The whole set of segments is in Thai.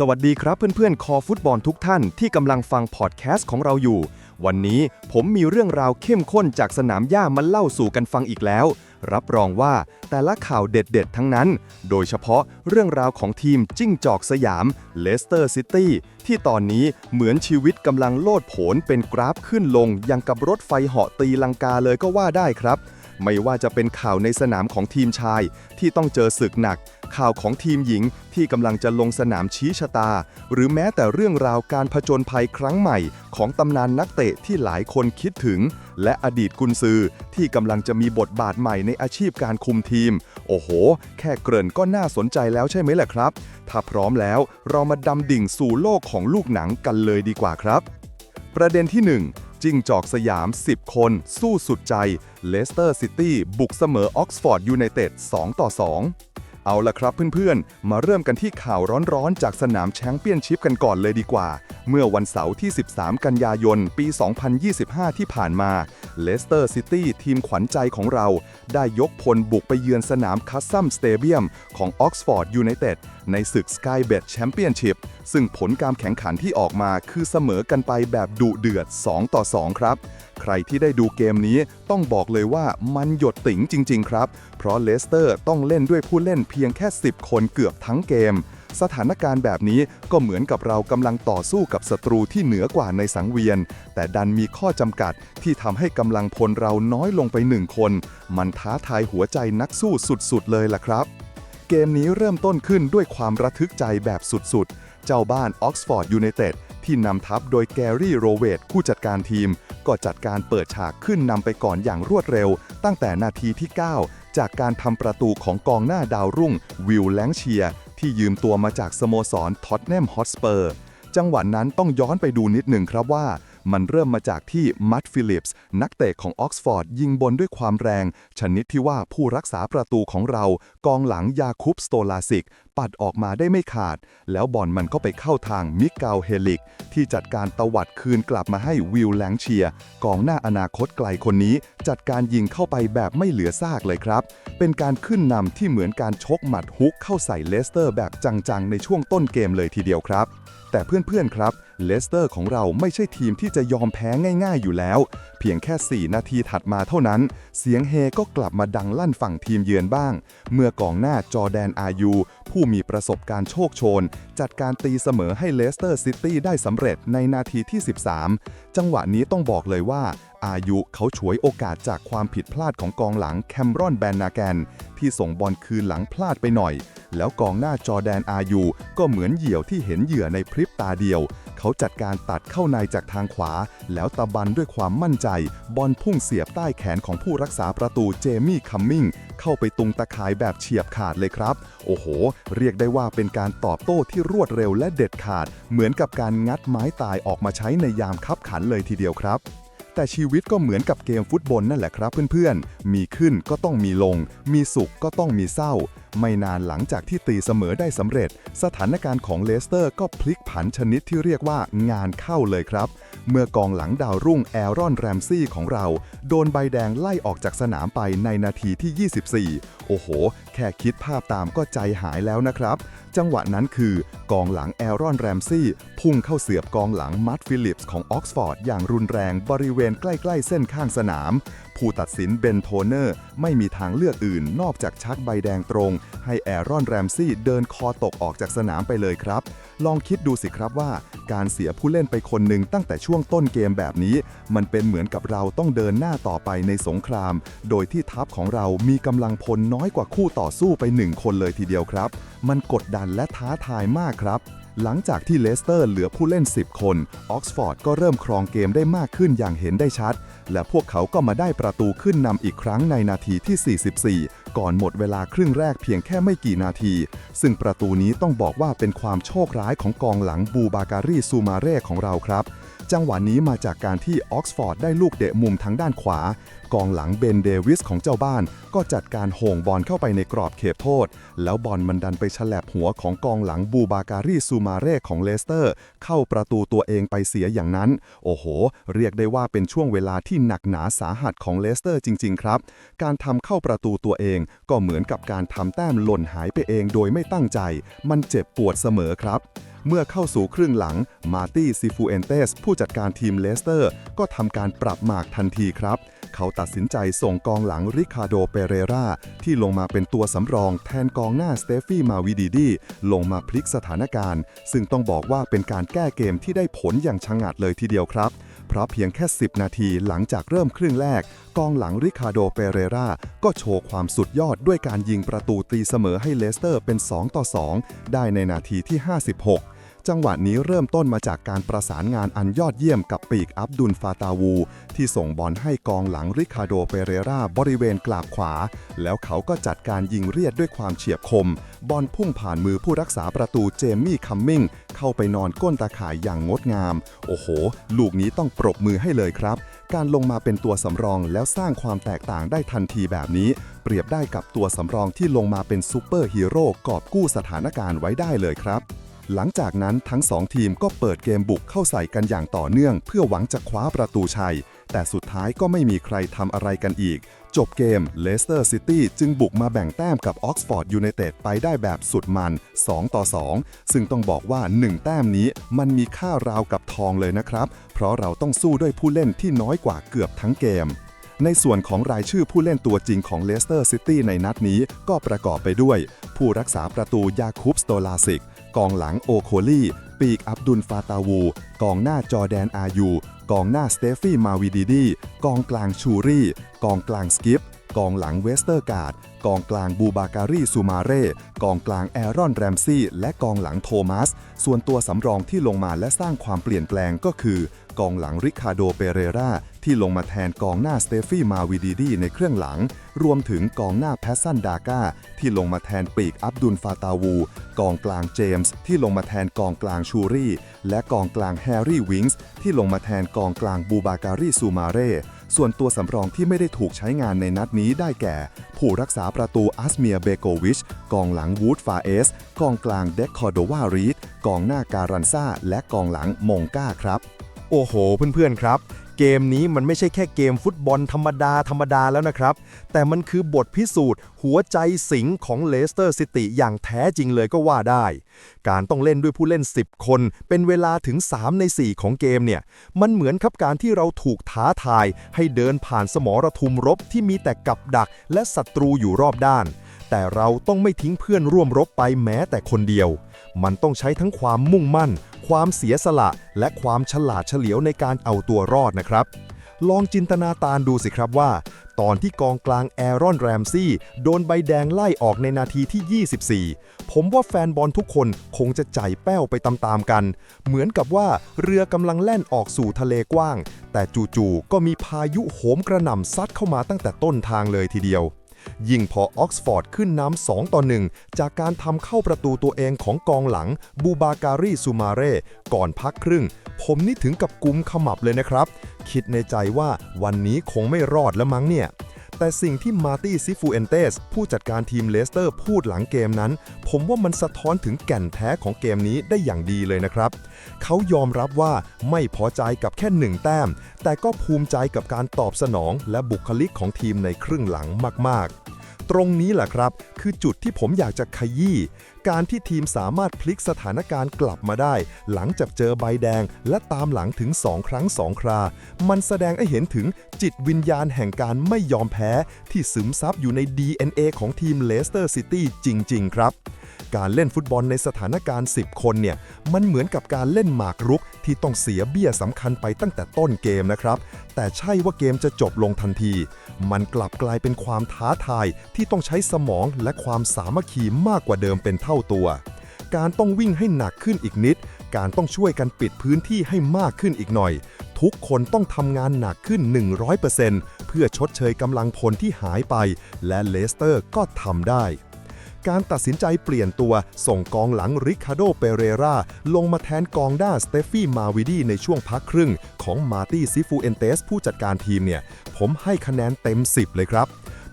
สวัสดีครับเพื่อนๆ คอฟุตบอลทุกท่านที่กำลังฟังพอดแคสต์ของเราอยู่ วันนี้ผมมีเรื่องราวเข้มข้นจากสนามหญ้ามาเล่าสู่กันฟังอีกแล้ว รับรองว่าแต่ละข่าวเด็ดๆ ทั้งนั้น โดยเฉพาะเรื่องราวของทีมจิ้งจอกสยามเลสเตอร์ซิตี้ที่ตอนนี้เหมือนชีวิตกำลังโลดโผนเป็นกราฟขึ้นลงอย่างกับรถไฟเหาะตีลังกาเลยก็ว่าได้ครับไม่ว่าจะเป็นข่าวในสนามของทีมชายที่ต้องเจอศึกหนัก ข่าวของทีมหญิงที่กำลังจะลงสนามชี้ชะตา หรือแม้แต่เรื่องราวการผจญภัยครั้งใหม่ ของตำนานนักเตะที่หลายคนคิดถึง และอดีตกุนซือที่กำลังจะมีบทบาทใหม่ในอาชีพการคุมทีม โอ้โห แค่เกริ่นก็น่าสนใจแล้วใช่ไหมล่ะครับ ถ้าพร้อมแล้วเรามาดำดิ่งสู่โลกของลูกหนังกันเลยดีกว่าครับ ประเด็นที่ 1จิ้งจอกสยาม 10 คน สู้สุดใจ เลสเตอร์ซิตี้ บุกเสมอออกซฟอร์ดยูไนเต็ด 2 ต่อ 2 เอาละครับเพื่อนๆ มาเริ่มกันที่ข่าวร้อนๆ จากสนามแชมเปี้ยนชิพกันก่อนเลยดีกว่า เมื่อวันเสาร์ที่ 13 กันยายน ปี 2025 ที่ผ่านมาเลสเตอร์ซิตี้ทีมขวัญใจของเรา ได้ยกพลบุกไปเยือนสนามคัสซัมสเตเดียมของออกซฟอร์ดยูไนเต็ดในศึก Sky Bet Championship ซึ่งผลการแข่งขันที่ออกมาคือเสมอกันไปแบบดุเดือด 2 ต่อ 2 ครับ ใครที่ได้ดูเกมนี้ต้องบอกเลยว่ามันหยดติ๋งจริง ๆ ครับ เพราะเลสเตอร์ต้องเล่นด้วยผู้เล่นเพียงแค่ 10 คนเกือบทั้งเกม สถานการณ์แบบนี้ก็เหมือนกับเรากำลังต่อสู้กับศัตรูที่เหนือกว่าในสังเวียน แต่ดันมีข้อจำกัดที่ทำให้กำลังพลเราน้อยลงไปหนึ่งคน มันท้าทายหัวใจนักสู้สุดๆเลยล่ะครับ เกมนี้เริ่มต้นขึ้นด้วยความระทึกใจแบบสุดๆ เจ้าบ้านออกซฟอร์ดยูไนเต็ด ที่นำทัพโดยแกรี่โรเวตผู้จัดการทีม ก็จัดการเปิดฉากขึ้นนำไปก่อนอย่างรวดเร็ว ตั้งแต่นาทีที่ 9 จากการทำประตูของกองหน้าดาวรุ่ง วิลแลงเชียร์ที่ยืมตัวมาจากสโมสรท็อตแนมฮอตสเปอร์จังหวะนั้นต้องย้อนไปดูนิดหนึ่งครับว่า มันเริ่มมาจากที่มัตฟิลิปส์นักเตะของออกซฟอร์ดยิงบนด้วยความแรง ชนิดที่ว่าผู้รักษาประตูของเรา กองหลังยาคุปสโตลาสิก ปัดออกมาได้ไม่ขาด แล้วบอลมันก็ไปเข้าทางมิกเกาเฮลิก ที่จัดการตวัดคืนกลับมาให้วิลแลงเชียกองหน้าอนาคตไกลคนนี้ จัดการยิงเข้าไปแบบไม่เหลือซากเลยครับ เป็นการขึ้นนำที่เหมือนการชกหมัดฮุกเข้าใส่เลสเตอร์แบบจังๆ ในช่วงต้นเกมเลยทีเดียวครับ แต่เพื่อนๆครับ เลสเตอร์ของเราไม่ใช่ทีมที่จะยอมแพ้ง่ายๆอยู่แล้ว เพียงแค่ 4 นาทีถัดมาเท่านั้น เสียงเฮก็กลับมาดังลั่นฝั่งทีมเยือนบ้าง เมื่อกองหน้าจอแดนอายูผู้มีประสบการณ์โชคโชน จัดการตีเสมอให้เลสเตอร์ซิตี้ได้สำเร็จในนาทีที่ 13 จังหวะนี้ต้องบอกเลยว่า อายุเขาฉวยโอกาสจากความผิดพลาดของกองหลังแคมรอนแบนนาแกน ที่ส่งบอลคืนหลังพลาดไปหน่อย แล้วกองหน้าจอแดนอายูก็เหมือนเหยี่ยวที่เห็นเหยื่อในพริบตาเดียว เขาจัดการตัดเข้าในจากทางขวา แล้วตะบันด้วยความมั่นใจ บอลพุ่งเสียบใต้แขนของผู้รักษาประตูเจมี่คัมมิงเข้าไปตุงตะข่ายแบบเฉียบขาดเลยครับ โอ้โห เรียกได้ว่าเป็นการตอบโต้ที่รวดเร็วและเด็ดขาด เหมือนกับการงัดไม้ตายออกมาใช้ในยามคับขันเลยทีเดียวครับแต่ชีวิตก็เหมือนกับเกมฟุตบอลนั่นแหละครับเพื่อนๆ มีขึ้นก็ต้องมีลง มีสุขก็ต้องมีเศร้า ไม่นานหลังจากที่ตีเสมอได้สำเร็จ สถานการณ์ของเลสเตอร์ก็พลิกผันชนิดที่เรียกว่างานเข้าเลยครับ เมื่อกองหลังดาวรุ่งแอรอนแรมซี่ของเรา โดนใบแดงไล่ออกจากสนามไปในนาทีที่ 24 โอ้โห แค่คิดภาพตามก็ใจหายแล้วนะครับ จังหวะนั้นคือกองหลังแอรอนแรมซี่พุ่งเข้าเสียบกองหลังมัตฟิลิปส์ของออกซฟอร์ดอย่างรุนแรงบริเวณใกล้ ๆ เส้นข้างสนาม ผู้ตัดสินเบนโทเนอร์ ไม่มีทางเลือกอื่นนอกจากชักใบแดงตรงให้แอรอนแรมซี่เดินคอตกออกจากสนามไปเลยครับ ลองคิดดูสิครับว่า การเสียผู้เล่นไปคนหนึ่งตั้งแต่ช่วงต้นเกมแบบนี้ มันเป็นเหมือนกับเราต้องเดินหน้าต่อไปในสงคราม โดยที่ทัพของเรามีกำลังพลน้อยกว่าคู่ต่อสู้ไปหนึ่งคนเลยทีเดียวครับ มันกดดันและท้าทายมากครับ หลังจากที่เลสเตอร์เหลือผู้เล่น 10 คนออกซฟอร์ดก็เริ่มครองเกมได้มากขึ้นอย่างเห็นได้ชัด และพวกเขาก็มาได้ประตูขึ้นนำอีกครั้งในนาทีที่ 44 ก่อนหมดเวลาครึ่งแรกเพียงแค่ไม่กี่นาที ซึ่งประตูนี้ต้องบอกว่าเป็นความโชคร้ายของกองหลังบูบาการีซูมาเร่ของเราครับ จังหวะนี้มาจากการที่ออกซฟอร์ดได้ลูกเดะมุมทางด้านขวา กองหลังเบนเดวิสของเจ้าบ้าน ก็จัดการโห่งบอลเข้าไปในกรอบเขตโทษ แล้วบอลมันดันไปฉลับหัวของกองหลังบูบาการีซูมาเร่ของเลสเตอร์ เข้าประตูตัวเองไปเสียอย่างนั้น โอ้โห เรียกได้ว่าเป็นช่วงเวลาที่หนักหนาสาหัสของเลสเตอร์จริง ๆ ครับ การทำเข้าประตูตัวเองก็เหมือนกับการทำแต้มหล่นหายไปเองโดยไม่ตั้งใจ มันเจ็บปวดเสมอครับเมื่อเข้าสู่ครึ่งหลัง มาร์ตี้ซิฟูเอนเตสผู้จัดการทีมเลสเตอร์ ก็ทำการปรับหมากทันทีครับ เขาตัดสินใจส่งกองหลังริคาโดเปเรราที่ลงมาเป็นตัวสำรองแทนกองหน้าสเตฟฟี่มาวิดีดีลงมาพลิกสถานการณ์ ซึ่งต้องบอกว่าเป็นการแก้เกมที่ได้ผลอย่างชะงัดเลยทีเดียวครับเพราะเพียงแค่ 10 นาทีหลังจากเริ่มครึ่งแรก กองหลังริคาโดเปเรรา ก็โชว์ความสุดยอดด้วยการยิงประตูตีเสมอให้เลสเตอร์เป็น 2 ต่อ 2 ได้ในนาทีที่ 56 จังหวะนี้เริ่มต้นมาจากการประสานงานอันยอดเยี่ยมกับปีกอับดุลฟาตาวู ที่ส่งบอลให้กองหลังริคาโดเปเรราบริเวณกลาบขวา แล้วเขาก็จัดการยิงเรียดด้วยความเฉียบคม บอลพุ่งผ่านมือผู้รักษาประตูเจมี่คัมมิงเข้าไปนอนก้นตาข่ายอย่างงดงาม โอ้โห ลูกนี้ต้องปรบมือให้เลยครับ การลงมาเป็นตัวสำรองแล้วสร้างความแตกต่างได้ทันทีแบบนี้ เปรียบได้กับตัวสำรองที่ลงมาเป็นซูเปอร์ฮีโร่กอบกู้สถานการณ์ไว้ได้เลยครับ หลังจากนั้นทั้งสองทีมก็เปิดเกมบุกเข้าใส่กันอย่างต่อเนื่อง เพื่อหวังจะคว้าประตูชัย แต่สุดท้ายก็ไม่มีใครทำอะไรกันอีก จบเกมเลสเตอร์ซิตี้จึงบุกมาแบ่งแต้มกับออกซฟอร์ดยูไนเต็ดไปได้แบบสุดมัน 2 ต่อ 2 ซึ่งต้องบอกว่า 1 แต้มนี้มันมีค่าราวกับทองเลยนะครับ เพราะเราต้องสู้ด้วยผู้เล่นที่น้อยกว่าเกือบทั้งเกมในส่วนของรายชื่อผู้เล่นตัวจริงของเลสเตอร์ซิตี้ในนัดนี้ก็ประกอบไปด้วย ผู้รักษาประตูยาคุปสโตลาสิก กองหลังโอโคลีปีกอับดุลฟาตาวู กองหน้าจอแดนอายู กองหน้าสเตฟี่มาวิดีดี กองกลางชูรี่ กองกลางสกิป กองหลังเวสเตอร์การ์ด กองกลางบูบาการีซูมาเร่ กองกลางแอรอนแรมซี่ และกองหลังโทมัส ส่วนตัวสำรองที่ลงมาและสร้างความเปลี่ยนแปลงก็คือ กองหลังริคาโดเปเรราที่ลงมาแทนกองหน้าสเตฟี่มาวิดีดีในเครื่องหลัง รวมถึงกองหน้าแพสซันดากาที่ลงมาแทนปีกอับดุลฟาตาวู กองกลางเจมส์ที่ลงมาแทนกองกลางชูรี่ และกองกลางแฮร์รี่วิงส์ที่ลงมาแทนกองกลางบูบาการีซูมาเร่ ส่วนตัวสำรองที่ไม่ได้ถูกใช้งานในนัดนี้ได้แก่ ผู้รักษาประตูอัสเมียเบโกวิช กองหลังวูดฟาเอส กองกลางเด็กคอโดวารีดกองหน้าการันซาและกองหลังมงก้าครับ โอ้โห เพื่อนๆครับ เกมนี้มันไม่ใช่แค่เกมฟุตบอลธรรมดาธรรมดาแล้วนะครับ แต่มันคือบทพิสูจน์ หัวใจสิงของเลสเตอร์ซิตี้อย่างแท้จริงเลยก็ว่าได้ การต้องเล่นด้วยผู้เล่น 10 คน เป็นเวลาถึง 3 ใน 4 ของเกมเนี่ย มันเหมือนกับการที่เราถูกท้าทาย ให้เดินผ่านสมรทุมรบที่มีแต่กับดักและศัตรูอยู่รอบด้าน แต่เราต้องไม่ทิ้งเพื่อนร่วมรบไปแม้แต่คนเดียว มันต้องใช้ทั้งความมุ่งมั่น ความเสียสละ และความฉลาดเฉลียวในการเอาตัวรอดนะครับ ลองจินตนาตารดูสิครับว่า ตอนที่กองกลางแอรอนแรมซี่โดนใบแดงไล่ออกในนาทีที่ 24 ผมว่าแฟนบอลทุกคนคงจะใจแป้วไปตามๆกัน เหมือนกับว่าเรือกำลังแล่นออกสู่ทะเลกว้าง แต่จู่ๆก็มีพายุโหมกระหน่ำซัดเข้ามาตั้งแต่ต้นทางเลยทีเดียว ยิ่งพอออกซฟอร์ดขึ้นน้ำ2ต่อ 1 จากการทำเข้าประตูตัวเองของกองหลังบูบาการีซูมาเร่ก่อนพักครึ่ง ผมนี่ถึงกับกุมขมับเลยนะครับ คิดในใจว่าวันนี้คงไม่รอดแล้วมั้งเนี่ย แต่สิ่งที่มาร์ตี้ซิฟูเอนเตสผู้จัดการทีมเลสเตอร์พูดหลังเกมนั้น ผมว่ามันสะท้อนถึงแก่นแท้ของเกมนี้ได้อย่างดีเลยนะครับ เขายอมรับว่าไม่พอใจกับแค่หนึ่งแต้ม แต่ก็ภูมิใจกับการตอบสนองและบุคลิกของทีมในครึ่งหลังมาก ๆ ตรงนี้แหละครับ คือจุดที่ผมอยากจะขยี้ การที่ทีมสามารถพลิกสถานการณ์กลับมาได้ หลังจากเจอใบแดง และตามหลังถึง 2 ครั้ง 2 ครา มันแสดงให้เห็นถึงจิตวิญญาณแห่งการไม่ยอมแพ้ ที่ซึมซับอยู่ใน DNA ของทีมเลสเตอร์ซิตี้จริง ๆ ครับ การเล่นฟุตบอลในสถานการณ์ 10 คนเนี่ยมันเหมือนกับการเล่นหมากรุกที่ต้องเสียเบี้ยสำคัญไปตั้งแต่ต้นเกมนะครับ แต่ใช่ว่าเกมจะจบลงทันที มันกลับกลายเป็นความท้าทายที่ต้องใช้สมองและความสามัคคีมากกว่าเดิมเป็นเท่าตัว การต้องวิ่งให้หนักขึ้นอีกนิด การต้องช่วยกันปิดพื้นที่ให้มากขึ้นอีกหน่อย ทุกคนต้องทำงานหนักขึ้น 100%เพื่อชดเชยกำลังพลที่หายไป และเลสเตอร์ก็ทำได้ การตัดสินใจเปลี่ยนตัว ส่งกองหลังริคาโด เปเรราลงมาแทนกองด้าสเตฟฟี่ มาวิดีในช่วงพักครึ่ง ของมาตี้ซิฟูเอนเตสผู้จัดการทีมเนี่ย ผมให้คะแนนเต็ม 10 เลยครับ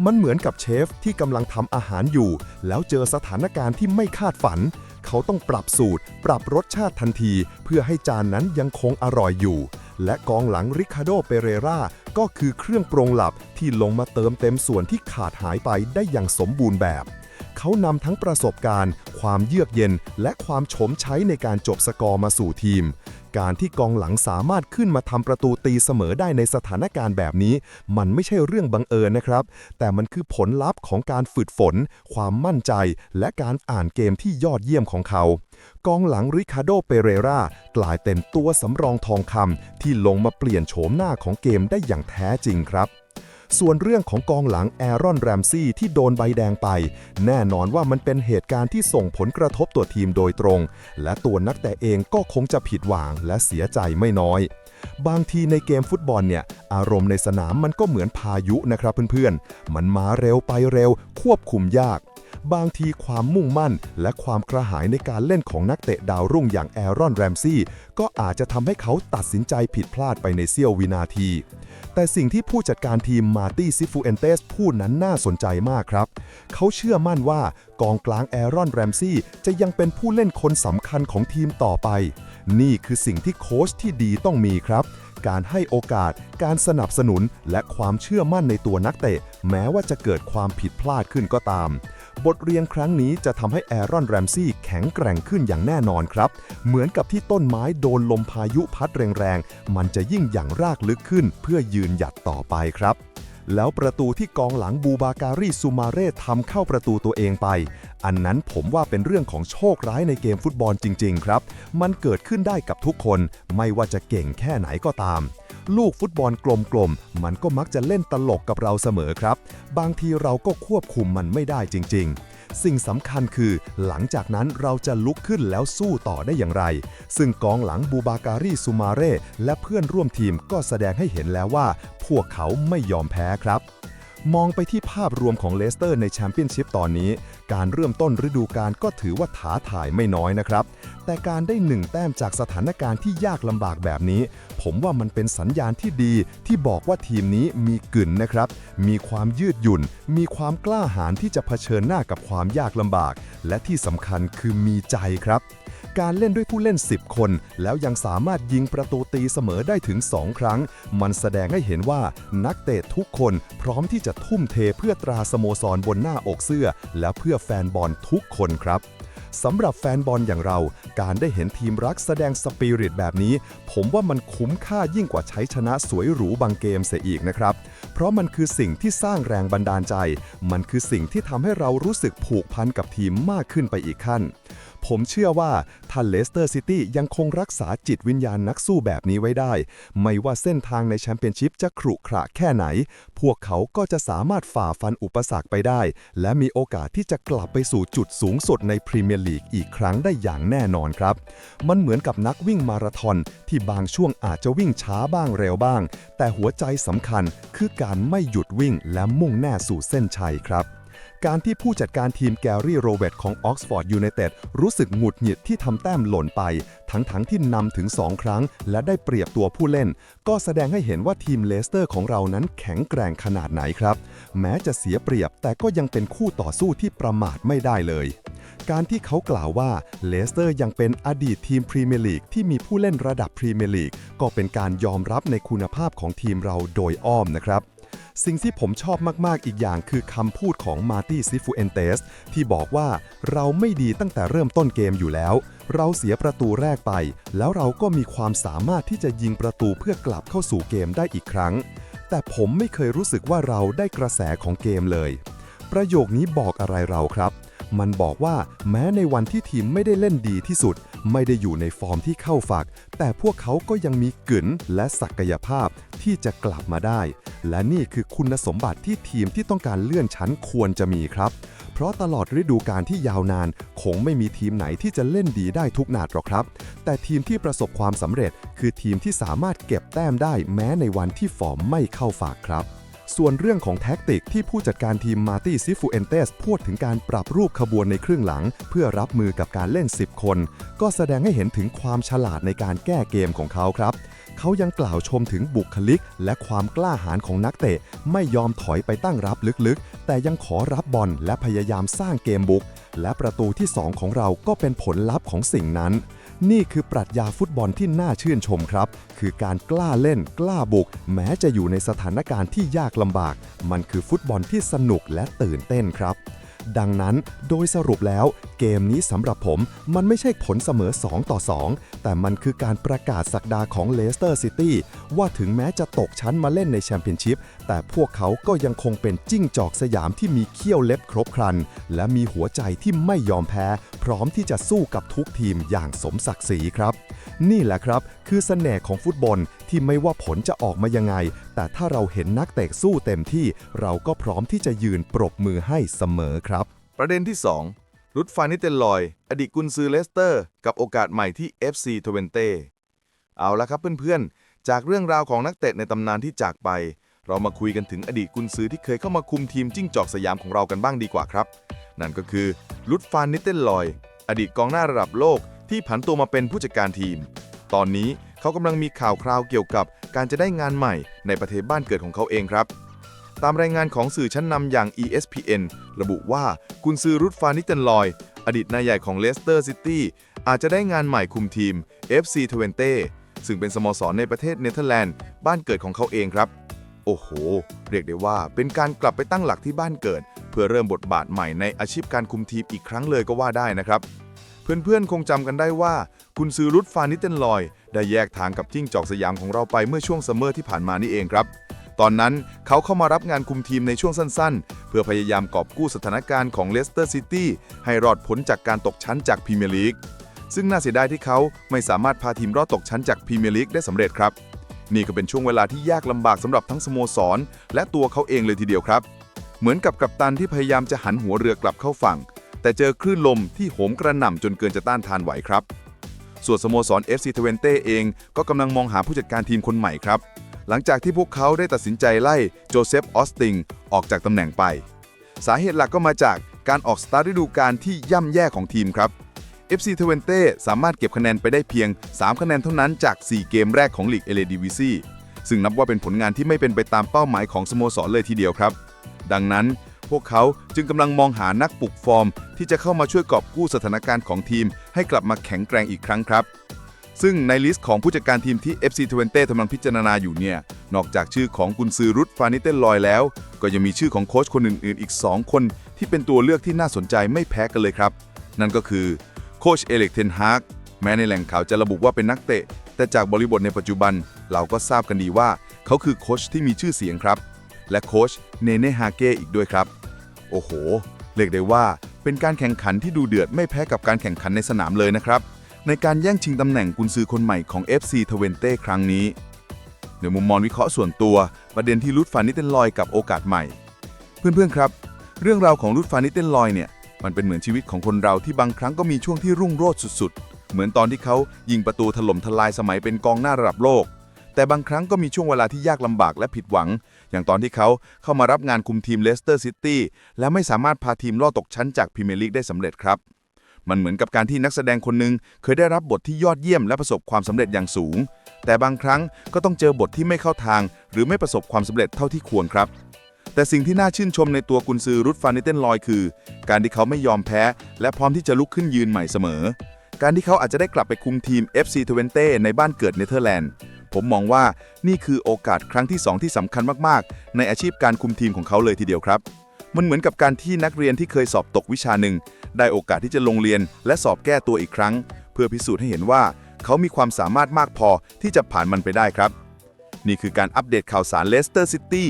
มันเหมือนกับเชฟที่กำลังทำอาหารอยู่ แล้วเจอสถานการณ์ที่ไม่คาดฝัน เขาต้องปรับสูตร ปรับรสชาติทันที เพื่อให้จานนั้นยังคงอร่อยอยู่และกองหลังริคาโด เปเรรา ก็คือเครื่องปรุงหลับที่ลงมาเติมเต็มส่วนที่ขาดหายไปได้อย่างสมบูรณ์แบบ เขานำทั้งประสบการณ์ ความเยือกเย็น และความโฉมใช้ในการจบสกอร์มาสู่ทีม การที่กองหลังสามารถขึ้นมาทำประตูตีเสมอได้ในสถานการณ์แบบนี้ มันไม่ใช่เรื่องบังเอิญนะครับ แต่มันคือผลลัพธ์ของการฝึกฝน ความมั่นใจ และการอ่านเกมที่ยอดเยี่ยมของเขา กองหลังริคาโด เปเรรากลายเป็นตัวสำรองทองคำที่ลงมาเปลี่ยนโฉมหน้าของเกมได้อย่างแท้จริงครับ ส่วนเรื่องของกองหลังแอรอนแรมซี่ที่โดนใบแดงไป แน่นอนว่ามันเป็นเหตุการณ์ที่ส่งผลกระทบตัวทีมโดยตรง และตัวนักแต่เองก็คงจะผิดหวังและเสียใจไม่น้อยบางทีในเกมฟุตบอลเนี่ย อารมณ์ในสนามมันก็เหมือนพายุนะครับเพื่อนๆ มันมาเร็วไปเร็ว ควบคุมยาก บางทีความมุ่งมั่น และความกระหายในการเล่นของนักเตะดาวรุ่งอย่างแอรอนแรมซี่ ก็อาจจะทำให้เขาตัดสินใจผิดพลาดไปในเสี้ยววินาที แต่สิ่งที่ผู้จัดการทีมมาตี้ซิฟูเอนเตสพูดนั้นน่าสนใจมากครับ เขาเชื่อมั่นว่ากองกลางแอรอนแรมซี่จะยังเป็นผู้เล่นคนสำคัญของทีมต่อไป นี่คือสิ่งที่โค้ชที่ดีต้องมีครับ การให้โอกาส การสนับสนุนและความเชื่อมั่นในตัวนักเตะ แม้ว่าจะเกิดความผิดพลาดขึ้นก็ตาม บทเรียนครั้งนี้จะทำให้แอรอนแรมซี่แข็งแกร่งขึ้นอย่างแน่นอนครับ เหมือนกับที่ต้นไม้โดนลมพายุพัดแรงๆ มันจะยิ่งอย่างรากลึกขึ้นเพื่อยืนหยัดต่อไปครับ แล้วประตูที่กองหลังบูบาการีซูมาเร่ทำเข้าประตูตัวเองไป อันนั้นผมว่าเป็นเรื่องของโชคร้ายในเกมฟุตบอลจริง ๆ ครับ มันเกิดขึ้นได้กับทุกคน ไม่ว่าจะเก่งแค่ไหนก็ตาม ลูกฟุตบอลกลมๆ มันก็มักจะเล่นตลกกับเราเสมอครับ บางทีเราก็ควบคุมมันไม่ได้จริง ๆ สิ่งสำคัญคือ หลังจากนั้นเราจะลุกขึ้นแล้วสู้ต่อได้อย่างไร ซึ่งกองหลังบูบาการีซูมาเร่และเพื่อนร่วมทีมก็แสดงให้เห็นแล้วว่า พวกเขาไม่ยอมแพ้ครับมองไปที่ภาพรวมของเลสเตอร์ในแชมเปี้ยนชิพตอนนี้ การเริ่มต้นฤดูกาลก็ถือว่าท้าทายไม่น้อยนะครับ แต่การได้หนึ่งแต้มจากสถานการณ์ที่ยากลำบากแบบนี้ ผมว่ามันเป็นสัญญาณที่ดีที่บอกว่าทีมนี้มีกึ่นนะครับ มีความยืดหยุ่น มีความกล้าหาญที่จะเผชิญหน้ากับความยากลำบาก และที่สำคัญคือมีใจครับ การเล่นด้วยผู้เล่น 10 คน แล้วยังสามารถยิงประตูตีเสมอได้ถึง 2 ครั้ง มันแสดงให้เห็นว่านักเตะทุกคนพร้อมที่จะทุ่มเทเพื่อตราสโมสรบนหน้าอกเสื้อ และเพื่อแฟนบอลทุกคนครับ สำหรับแฟนบอลอย่างเรา การได้เห็นทีมรักแสดงสปิริตแบบนี้ ผมว่ามันคุ้มค่ายิ่งกว่าใช้ชนะสวยหรูบางเกมเสียอีกนะครับ เพราะมันคือสิ่งที่สร้างแรงบันดาลใจ มันคือสิ่งที่ทำให้เรารู้สึกผูกพันกับทีมมากขึ้นไปอีกขั้น ผมเชื่อว่าถ้าเลสเตอร์ซิตี้ยังคงรักษาจิตวิญญาณนักสู้แบบนี้ไว้ได้ ไม่ว่าเส้นทางในแชมเปี้ยนชิพจะขรุขระแค่ไหน พวกเขาก็จะสามารถฝ่าฟันอุปสรรคไปได้ และมีโอกาสที่จะกลับไปสู่จุดสูงสุดในพรีเมียร์ลีกอีกครั้งได้อย่างแน่นอนครับ มันเหมือนกับนักวิ่งมาราธอนที่บางช่วงอาจจะวิ่งช้าบ้างเร็วบ้าง แต่หัวใจสำคัญคือการไม่หยุดวิ่งและมุ่งแน่สู่เส้นชัยครับ การที่ผู้จัดการทีมแกรี่โรเวตของออกซฟอร์ดยูไนเต็ดรู้สึกหงุดหงิดที่ทำแต้มหล่นไป ทั้งๆทที่นำถึง 2 ครั้ง และได้เปรียบตัวผู้เล่น ก็แสดงให้เห็นว่าทีมเลสเตอร์ของเรานั้นแข็งแกร่งขนาดไหนครับ แม้จะเสียเปรียบแต่ก็ยังเป็นคู่ต่อสู้ที่ประมาทไม่ได้เลยการที่เขากล่าวว่าเลสเตอร์ยังเป็นอดีตทีมพรีเมียร์ลีกที่มีผู้เล่นระดับพรีเมียร์ลีกก็เป็นการยอมรับในคุณภาพของทีมเราโดยอ้อมนะครับ สิ่งที่ผมชอบมากๆ อีกอย่างคือคำพูดของมาร์ตี้ซิฟูเอนเตสที่บอกว่าเราไม่ดีตั้งแต่เริ่มต้นเกมอยู่แล้ว เราเสียประตูแรกไป แล้วเราก็มีความสามารถที่จะยิงประตูเพื่อกลับเข้าสู่เกมได้อีกครั้ง แต่ผมไม่เคยรู้สึกว่าเราได้กระแสของเกมเลย ประโยคนี้บอกอะไรเราครับ มันบอกว่าแม้ในวันที่ทีมไม่ได้เล่นดีที่สุด ไม่ได้อยู่ในฟอร์มที่เข้าฝัก แต่พวกเขาก็ยังมีกึ๋นและศักยภาพที่จะกลับมาได้ และนี่คือคุณสมบัติที่ทีมที่ต้องการเลื่อนชั้นควรจะมีครับ เพราะตลอดฤดูกาลที่ยาวนาน คงไม่มีทีมไหนที่จะเล่นดีได้ทุกนาดหรอกครับ แต่ทีมที่ประสบความสำเร็จ คือทีมที่สามารถเก็บแต้มได้แม้ในวันที่ฟอร์มไม่เข้าฝากครับ ส่วนเรื่องของแท็กติกที่ผู้จัดการทีมมาตี้ซิฟูเอนเตสพูดถึงการปรับรูปขบวนในครึ่งหลัง เพื่อรับมือกับการเล่น 10 คน ก็แสดงให้เห็นถึงความฉลาดในการแก้เกมของเขาครับ เขายังกล่าวชมถึงบุคลิก และความกล้าหาญของนักเตะ ไม่ยอมถอยไปตั้งรับลึกๆ แต่ยังขอรับบอลและพยายามสร้างเกมบุก และประตูที่ 2 ของเราก็เป็นผลลัพธ์ของสิ่งนั้น นี่คือปรัชญาฟุตบอลที่น่าชื่นชมครับ คือการกล้าเล่น กล้าบุก แม้จะอยู่ในสถานการณ์ที่ยากลำบาก มันคือฟุตบอลที่สนุกและตื่นเต้นครับ ดังนั้นโดยสรุปแล้ว เกมนี้สำหรับผมมันไม่ใช่ผลเสมอ 2 ต่อ 2 แต่มันคือการประกาศสักดาของเลสเตอร์ซิตี้ว่าถึงแม้จะตกชั้นมาเล่นในแชมเปี้ยนชิพ แต่พวกเขาก็ยังคงเป็นจิ้งจอกสยามที่มีเขี้ยวเล็บครบครัน และมีหัวใจที่ไม่ยอมแพ้ พร้อมที่จะสู้กับทุกทีมอย่างสมศักดิ์ศรีครับ นี่แหละครับ คือเสน่ห์ของฟุตบอลที่ไม่ว่าผลจะออกมายังไง แต่ถ้าเราเห็นนักเตะสู้เต็มที่ เราก็พร้อมที่จะยืนปรบมือให้เสมอครับ ประเด็นที่ 2 รุดฟานิเตนลอย อดีตกุนซือเลสเตอร์ กับโอกาสใหม่ที่ FC ทเวนเต้เอาละครับเพื่อนๆจากเรื่องราวของนักเตะในตำนานที่จากไป เรามาคุยกันถึงอดีตกุนซือที่เคยเข้ามาคุมทีมจิ้งจอกสยามของเรากันบ้างดีกว่าครับ นั่นก็คือลุดฟานนิเตนลอย อดีตกองหน้าระดับโลกที่ผันตัวมาเป็นผู้จัดการทีม ตอนนี้เขากำลังมีข่าวคราวเกี่ยวกับการจะได้งานใหม่ในประเทศบ้านเกิดของเขาเองครับ ตามรายงานของสื่อชั้นนำอย่าง ESPN ระบุว่ากุนซือรุดฟานิเตนลอย อดีตนายใหญ่ของเลสเตอร์ซิตี้อาจจะได้งานใหม่คุมทีม FC t w e n t ซึ่งเป็นสโมสรในประเทศเนเธอร์แลนด์บ้านเกิดของเขาเองครับ โอ้โห เรียกได้ว่าเป็นการกลับไปตั้งหลักที่บ้านเกิด เพื่อเริ่มบทบาทใหม่ในอาชีพการคุมทีมอีกครั้งเลยก็ว่าได้นะครับ เพื่อนๆ คงจำกันได้ว่า คุณซือรุดฟานิเตนลอย ได้แยกทางกับจิ้งจอกสยามของเราไปเมื่อช่วงซัมเมอร์ที่ผ่านมานี่เองครับตอนนั้นเขาเข้ามารับงานคุมทีมในช่วงสั้นๆ เพื่อพยายามกอบกู้สถานการณ์ของเลสเตอร์ซิตี้ให้รอดพ้นจากการตกชั้นจากพรีเมียร์ลีก ซึ่งน่าเสียดายที่เขาไม่สามารถพาทีมรอดตกชั้นจากพรีเมียร์ลีกได้สำเร็จครับ นี่ก็เป็นช่วงเวลาที่ยากลำบากสำหรับทั้งสโมสร และตัวเขาเองเลยทีเดียวครับ เหมือนกับกัปตันที่พยายามจะหันหัวเรือกลับเข้าฝั่ง แต่เจอคลื่นลมที่โหมกระหน่ำจนเกินจะต้านทานไหวครับ ส่วนสโมสร FC t w e n t e เองก็กำลังมองหาผู้จัดการทีมคนใหม่ครับ หลังจากที่พวกเขาได้ตัดสินใจไล่โจเซฟออสติงออกจากตำแหน่งไป สาเหตุหลักก็มาจากการออกสตาร์ทฤดูกาลที่ย่ำแย่ของทีมครับ FC t w e n t e สามารถเก็บคะแนนไปได้เพียง 3 คะแนนเท่านั้นจาก 4 เกมแรกของลีกเอเลดิวิซีซึ่งนับว่าเป็นผลงานที่ไม่เป็นไปตามเป้าหมายของสโมสรเลยทีเดียวครับ ดังนั้นพวกเขาจึงกำลังมองหานักปลุกฟอร์ม ที่จะเข้ามาช่วยกอบกู้สถานการณ์ของทีม ให้กลับมาแข็งแกร่งอีกครั้งครับ ซึ่งในลิสต์ของผู้จัดการทีมที่ FC t w e n t e กำลังพิจารณาอยู่เนี่ย นอกจากชื่อของกุนซือรุดฟานิเตลลอยแล้ว ก็ยังมีชื่อของโค้ชคนอื่นๆ อีก 2 คน ที่เป็นตัวเลือกที่น่าสนใจไม่แพ้กันเลยครับ นั่นก็คือ คชเอเล็กเทนฮากแม้ในแหล่งข่าวจะระบุว่าเป็นนักเตะ แต่จากบริบทในปัจจุบันเราก็ทราบกันดีว่า เขาคือโคชที่มีชื่อเสียงครับ และโคชเนเน่ฮาเก้อีกด้วยครับ โอ้โห เรียกได้ว่าเป็นการแข่งขันที่ดูเดือดไม่แพ้กับการแข่งขันในสนามเลยนะครับ ในการแย่งชิงตำแหน่งกุนซือคนใหม่ของ FC t w e n t e ครั้งนี้ในมุมมองวิเคราะห์ส่วนตัวประเด็นที่รุดฟานิเตนลอยกับโอกาสใหม่ เพื่อนๆครับ เรื่องราวของรุดฟานิเตนลอยเนี่ย มันเป็นเหมือนชีวิตของคนเราที่บางครั้งก็มีช่วงที่รุ่งโรจน์สุดๆ เหมือนตอนที่เขายิงประตูถล่มทลายสมัยเป็นกองหน้าระดับโลก แต่บางครั้งก็มีช่วงเวลาที่ยากลำบากและผิดหวัง อย่างตอนที่เขาเข้ามารับงานคุมทีมเลสเตอร์ซิตี้และไม่สามารถพาทีมลอดตกชั้นจากพรีเมียร์ลีกได้สำเร็จครับมันเหมือนกับการที่นักแสดงคนหนึ่งเคยได้รับบทที่ยอดเยี่ยมและประสบความสำเร็จอย่างสูง แต่บางครั้งก็ต้องเจอบทที่ไม่เข้าทาง หรือไม่ประสบความสำเร็จเท่าที่ควรครับ แต่สิ่งที่น่าชื่นชมในตัวกุนซือรุดฟานิเตนลอยคือ การที่เขาไม่ยอมแพ้ และพร้อมที่จะลุกขึ้นยืนใหม่เสมอ การที่เขาอาจจะได้กลับไปคุมทีม FC t w e n t e ในบ้านเกิดเนเธอร์แลนด์ ผมมองว่านี่คือโอกาสครั้งที่ 2 ที่สำคัญมากๆ ในอาชีพการคุมทีมของเขาเลยทีเดียวครับ มันเหมือนกับการที่นักเรียนที่เคยสอบตกวิชาหนึ่ง ได้โอกาสที่จะลงเรียนและสอบแก้ตัวอีกครั้ง เพื่อพิสูจน์ให้เห็นว่า เขามีความสามารถมากพอที่จะผ่านมันไปได้ครับ นี่คือการอัปเดตข่าวสารเลสเตอร์ซิตี้